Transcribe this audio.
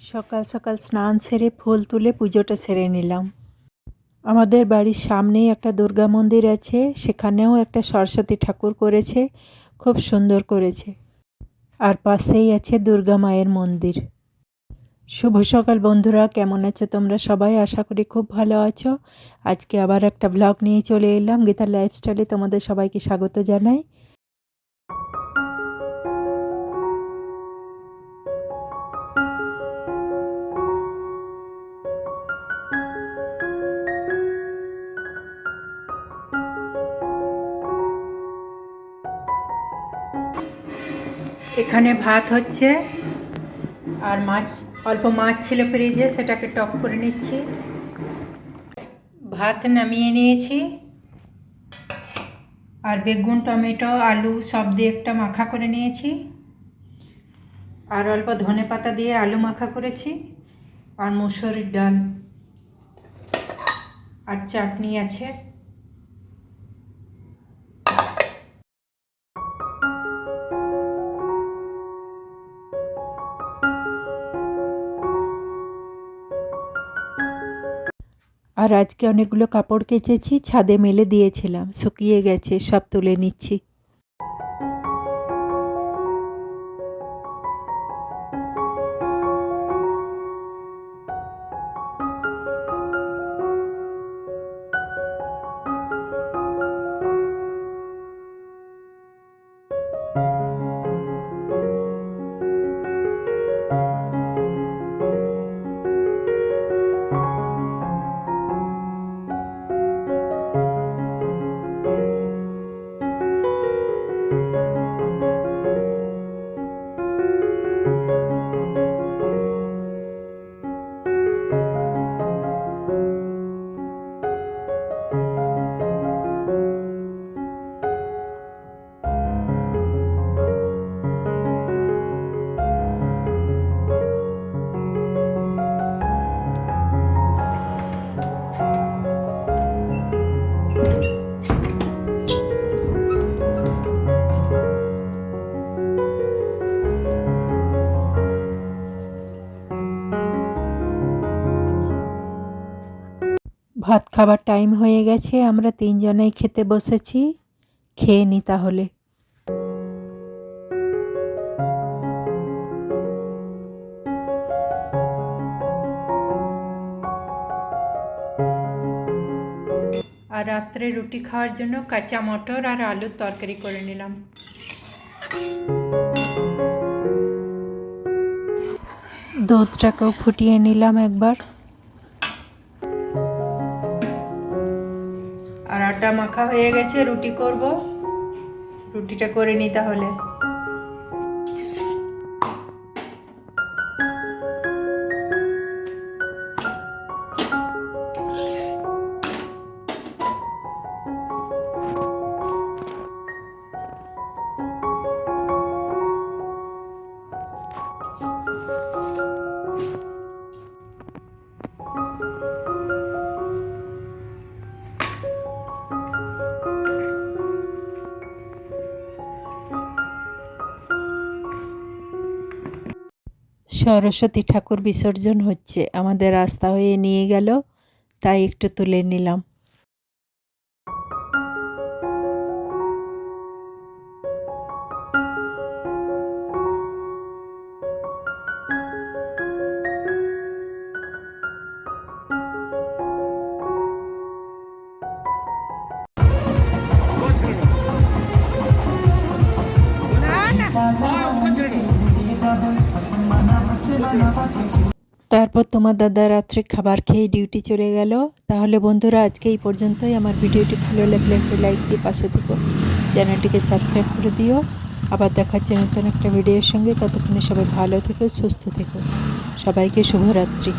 সকাল সকাল স্নান সেরে ফুল তুলে পুজোটা সেরে নিলাম। আমাদের বাড়ির সামনেই একটা দুর্গা মন্দির আছে, সেখানেও একটা সরস্বতী ঠাকুর করেছে, খুব সুন্দর করেছে। আর পাশেই আছে দুর্গা মায়ের মন্দির। শুভ সকাল বন্ধুরা, কেমন আছো তোমরা সবাই? আশা করি খুব ভালো আছো। আজকে আবার একটা ব্লগ নিয়ে চলে এলাম, গীতার লাইফস্টাইলে তোমাদের সবাইকে স্বাগত জানাই। এখানে ভাত হচ্ছে আর মাছ, অল্প মাছ ছিল ফ্রিজে, সেটাকে টক করে নিচ্ছি। ভাত নামিয়ে নিয়েছি। আর বেগুন, টমেটো, আলু সব দিয়ে একটা মাখা করে নিয়েছি। আর অল্প ধনে পাতা দিয়ে আলু মাখা করেছি। আর মুসুরির ডাল। আর চাটনি আছে। আর আজকে অনেকগুলো কাপড় কেচেছি ছাদে মেলে দিয়েছিলাম। শুকিয়ে গেছে সব তুলে নিচ্ছি। ভাত খাবার টাইম হয়ে গেছে আমরা তিনজনেই খেতে বসেছি। খেয়ে নি তাহলে। আর রাত্রে রুটি খাওয়ার জন্য কাঁচা মটর আর আলুর তরকারি করে নিলাম। দুধটাকেও ফুটিয়ে নিলাম একবার। আটা মাখা হয়ে গেছে রুটি করব। রুটিটা করে নিই তাহলে। সরস্বতী ঠাকুর বিসর্জন হচ্ছে। আমাদের রাস্তা হয়ে নিয়ে গেল তাই একটু তুলে নিলাম। তারপর তোমার দাদা রাত্রে খাবার খেয়ে ডিউটি চলে গেল। তাহলে বন্ধুরা, আজকে এই পর্যন্তই। আমার ভিডিওটি ভালো লাগলে একটু লাইক দিয়ে পাশে থেকো। চ্যানেলটিকে সাবস্ক্রাইব করে দিও। আবার দেখাচ্ছে নতুন একটা ভিডিওর সঙ্গে। ততক্ষণে সবাই ভালো থেকো, সুস্থ থেকো। সবাইকে শুভরাত্রি।